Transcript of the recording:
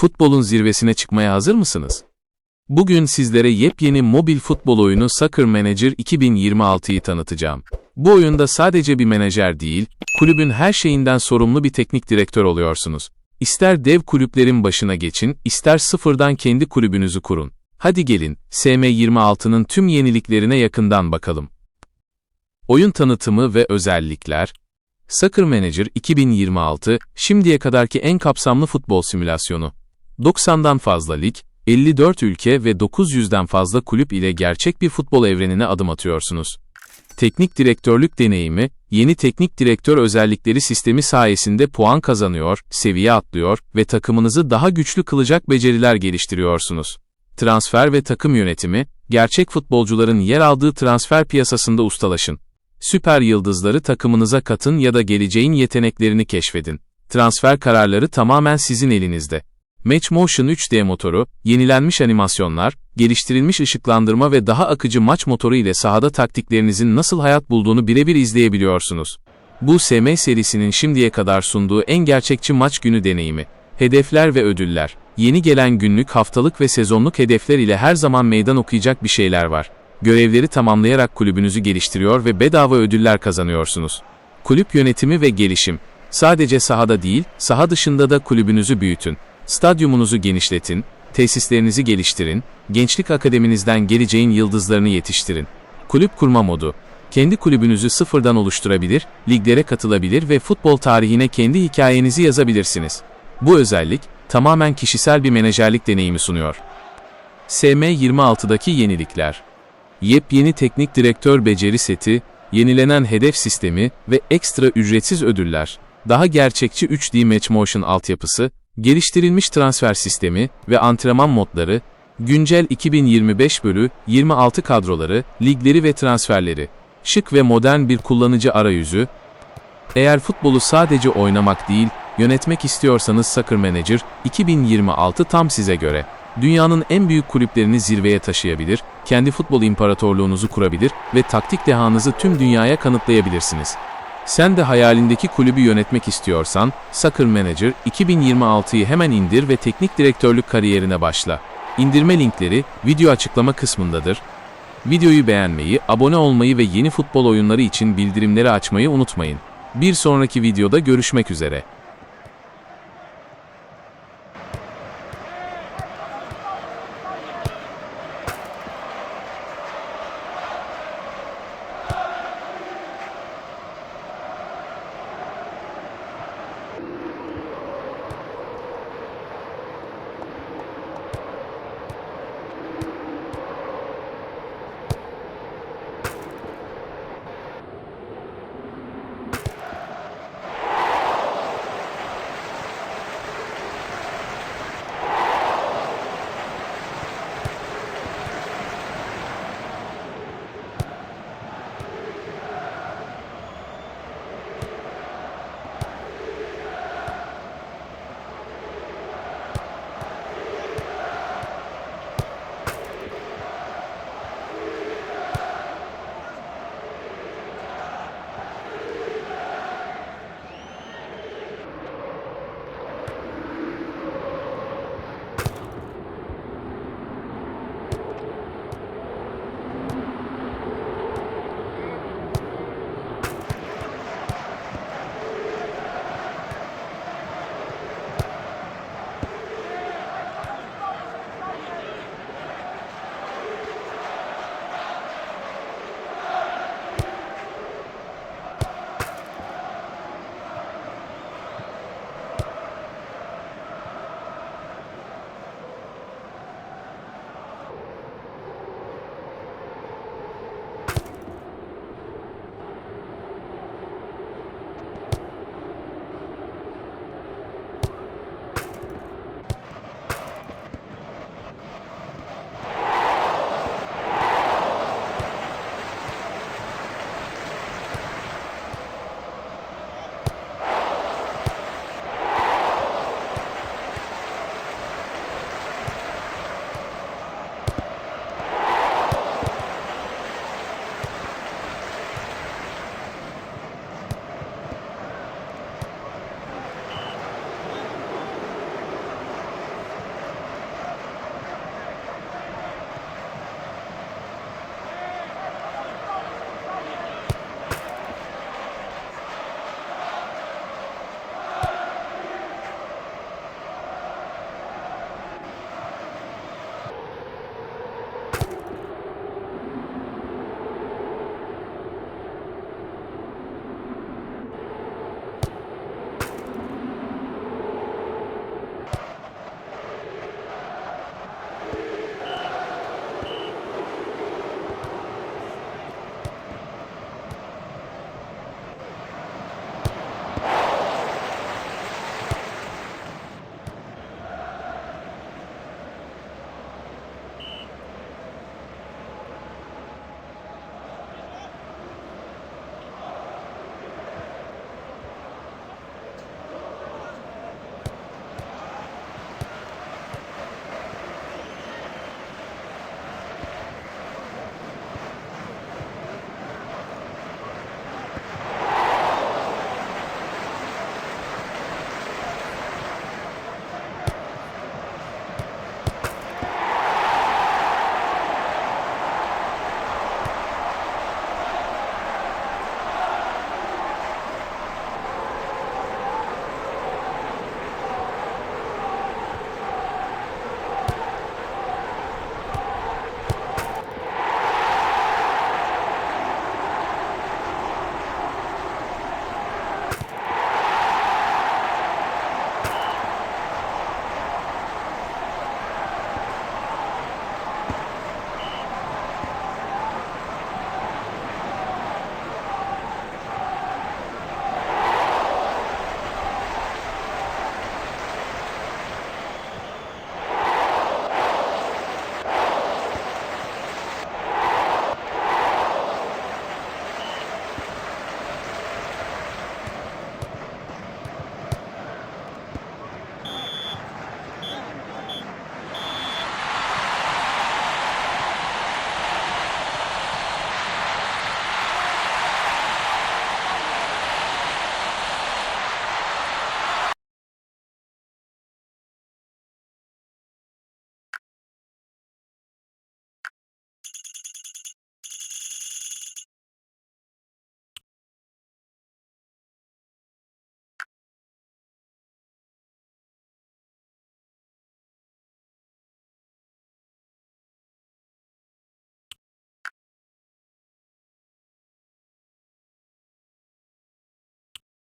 Futbolun zirvesine çıkmaya hazır mısınız? Bugün sizlere yepyeni mobil futbol oyunu Soccer Manager 2026'yı tanıtacağım. Bu oyunda sadece bir menajer değil, kulübün her şeyinden sorumlu bir teknik direktör oluyorsunuz. İster dev kulüplerin başına geçin, ister sıfırdan kendi kulübünüzü kurun. Hadi gelin, SM26'nın tüm yeniliklerine yakından bakalım. Oyun tanıtımı ve özellikler Soccer Manager 2026, şimdiye kadarki en kapsamlı futbol simülasyonu. 90'dan fazla lig, 54 ülke ve 900'den fazla kulüp ile gerçek bir futbol evrenine adım atıyorsunuz. Teknik direktörlük deneyimi, yeni teknik direktör özellikleri sistemi sayesinde puan kazanıyor, seviye atlıyor ve takımınızı daha güçlü kılacak beceriler geliştiriyorsunuz. Transfer ve takım yönetimi, gerçek futbolcuların yer aldığı transfer piyasasında ustalaşın. Süper yıldızları takımınıza katın ya da geleceğin yeteneklerini keşfedin. Transfer kararları tamamen sizin elinizde. Match Motion 3D motoru, yenilenmiş animasyonlar, geliştirilmiş ışıklandırma ve daha akıcı maç motoru ile sahada taktiklerinizin nasıl hayat bulduğunu birebir izleyebiliyorsunuz. Bu SM serisinin şimdiye kadar sunduğu en gerçekçi maç günü deneyimi. Hedefler ve ödüller. Yeni gelen günlük, haftalık ve sezonluk hedefler ile her zaman meydan okuyacak bir şeyler var. Görevleri tamamlayarak kulübünüzü geliştiriyor ve bedava ödüller kazanıyorsunuz. Kulüp yönetimi ve gelişim. Sadece sahada değil, saha dışında da kulübünüzü büyütün. Stadyumunuzu genişletin, tesislerinizi geliştirin, gençlik akademinizden geleceğin yıldızlarını yetiştirin. Kulüp kurma modu. Kendi kulübünüzü sıfırdan oluşturabilir, liglere katılabilir ve futbol tarihine kendi hikayenizi yazabilirsiniz. Bu özellik, tamamen kişisel bir menajerlik deneyimi sunuyor. SM26'daki yenilikler. Yepyeni teknik direktör beceri seti, yenilenen hedef sistemi ve ekstra ücretsiz ödüller. Daha gerçekçi 3D Match Motion altyapısı, geliştirilmiş transfer sistemi ve antrenman modları, güncel 2025 bölü 26 kadroları, ligleri ve transferleri, şık ve modern bir kullanıcı arayüzü, eğer futbolu sadece oynamak değil, yönetmek istiyorsanız Soccer Manager 2026 tam size göre. Dünyanın en büyük kulüplerini zirveye taşıyabilir, kendi futbol imparatorluğunuzu kurabilir ve taktik dehanızı tüm dünyaya kanıtlayabilirsiniz. Sen de hayalindeki kulübü yönetmek istiyorsan, Soccer Manager 2026'yı hemen indir ve teknik direktörlük kariyerine başla. İndirme linkleri video açıklama kısmındadır. Videoyu beğenmeyi, abone olmayı ve yeni futbol oyunları için bildirimleri açmayı unutmayın. Bir sonraki videoda görüşmek üzere.